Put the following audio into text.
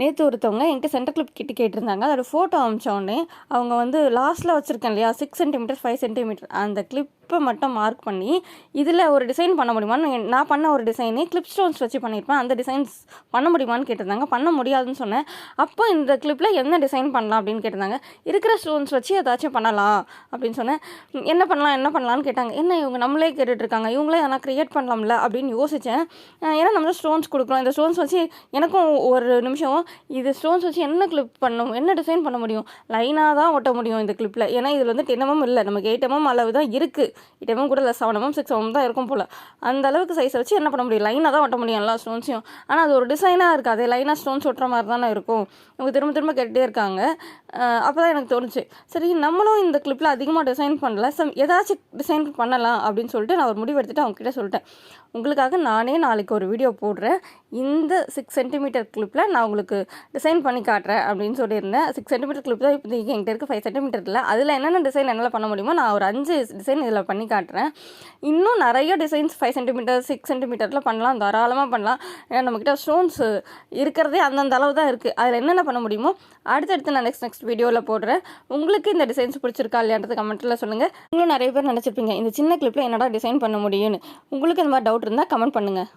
நேற்று ஒருத்தவங்க என்கிட்ட சென்டர் கிளிப் கிட்ட கேட்டிருந்தாங்க. அதோட ஃபோட்டோ அமிச்சோடனே அவங்க வந்து லாஸ்ட்டில் வச்சுருக்கேன் இல்லையா? சிக்ஸ் சென்டிமீட்டர் ஃபைவ் சென்டிமீட்டர் அந்த கிளிப்பை மட்டும் மார்க் பண்ணி இதில் ஒரு டிசைன் பண்ண முடியுமான்னு என்- நான் பண்ண ஒரு டிசைனே கிளிப் ஸ்டோன்ஸ் வச்சு பண்ணியிருப்பேன் அந்த டிசைன்ஸ் பண்ண முடியுமான்னு கேட்டிருந்தாங்க. பண்ண முடியாதுன்னு சொன்னேன். அப்போ இந்த கிளிப்பில் என்ன டிசைன் பண்ணலாம் அப்படின்னு கேட்டிருந்தாங்க. இருக்கிற ஸ்டோன்ஸ் வச்சு ஏதாச்சும் பண்ணலாம் அப்படின்னு சொன்னேன். என்ன பண்ணலாம் என்ன பண்ணலாம்னு கேட்டாங்க. என்ன இவங்க நம்மளே கேட்டுட்டு இருக்காங்க இவங்களே எதனா க்ரியேட் பண்ணலாம்ல அப்படின்னு யோசித்தேன் ஏன்னா நம்ம ஸ்டோன்ஸ் கொடுக்குறோம். இந்த ஸ்டோன்ஸ் வச்சு எனக்கும் ஒரு நிமிஷம் இது ஸ்டோன்ஸ் வச்சு என்ன கிளிப் பண்ண என்ன டிசைன் பண்ண முடியும்? லைனாக தான் ஒட்ட முடியும் இந்த கிளிப்பில் ஏன்னா இதில் வந்து டென் எம்எம் இல்லை. நமக்கு எயிட் எம்எம் அளவு தான் இருக்குது இடமும் கூட இல்லை செவன் சிக்ஸ் எம்எம் தான் இருக்கும் போல். அந்த அளவுக்கு சைஸை வச்சு என்ன பண்ண முடியும்? லைனாக தான் ஒட்ட முடியும் எல்லா ஸ்டோன்ஸையும் ஆனால் அது ஒரு டிசைனாக இருக்காது. லைனாக ஸ்டோன்ஸ் ஒட்டுற மாதிரி தானே இருக்கும். இவங்க திரும்ப திரும்ப கேட்டுகிட்டே இருக்காங்க. அப்போ தான் எனக்கு தோணுச்சு. சரி நம்மளும் இந்த கிளிப்பில் அதிகமாக டிசைன் பண்ணல. சம் ஏதாச்சும் டிசைன் பண்ணலாம் அப்படின்னு சொல்லிட்டு நான் ஒரு முடிவு எடுத்துகிட்டு அவங்ககிட்ட சொல்லிட்டேன். உங்களுக்காக நானே நாளைக்கு ஒரு வீடியோ போடுறேன். இந்த சிக்ஸ் சென்டிமீட்டர் கிளிப்பில் நான் உங்களுக்கு டிசைன் பண்ணி காட்டுறேன் அப்படின்னு சொல்லியிருந்தேன். சிக்ஸ் சென்டிமீட்டர் கிளிப் தான் இப்போ என்கிட்ட இருக்க ஃபைவ் சென்டிமீட்டர் இல்லை அதில் என்னென்ன டிசைன் என்னால் பண்ண முடியுமோ நான் ஒரு அஞ்சு டிசைன் இதில் பண்ணி காட்டுறேன். இன்னும் நிறைய டிசைன்ஸ் ஃபைவ் சென்டிமீட்டர் சிக்ஸ் சென்டிமீட்டரில் பண்ணலாம். தாராளமாக பண்ணலாம். ஏன்னா நம்மக்கிட்ட ஸ்டோன்ஸ் இருக்கிறதே அந்தந்த அளவு தான் இருக்குது அதில் என்னென்ன பண்ண முடியுமோ அடுத்தடுத்து நான் நெக்ஸ்ட் நெக்ஸ்ட் வீடியோவில் போடுறேன். உங்களுக்கு இந்த டிசைன்ஸ் பிடிச்சிருக்கா இல்லையான்றது கமெண்ட்டில் சொல்லுங்கள் உங்களும் நிறைய பேர் நினச்சிருப்பீங்க இந்த சின்ன கிளிப்பில் என்னடா டிசைன் பண்ண முடியும்னு. உங்களுக்கு இந்த மாதிரி டவுட் இருந்தால் கமெண்ட் பண்ணுங்கள்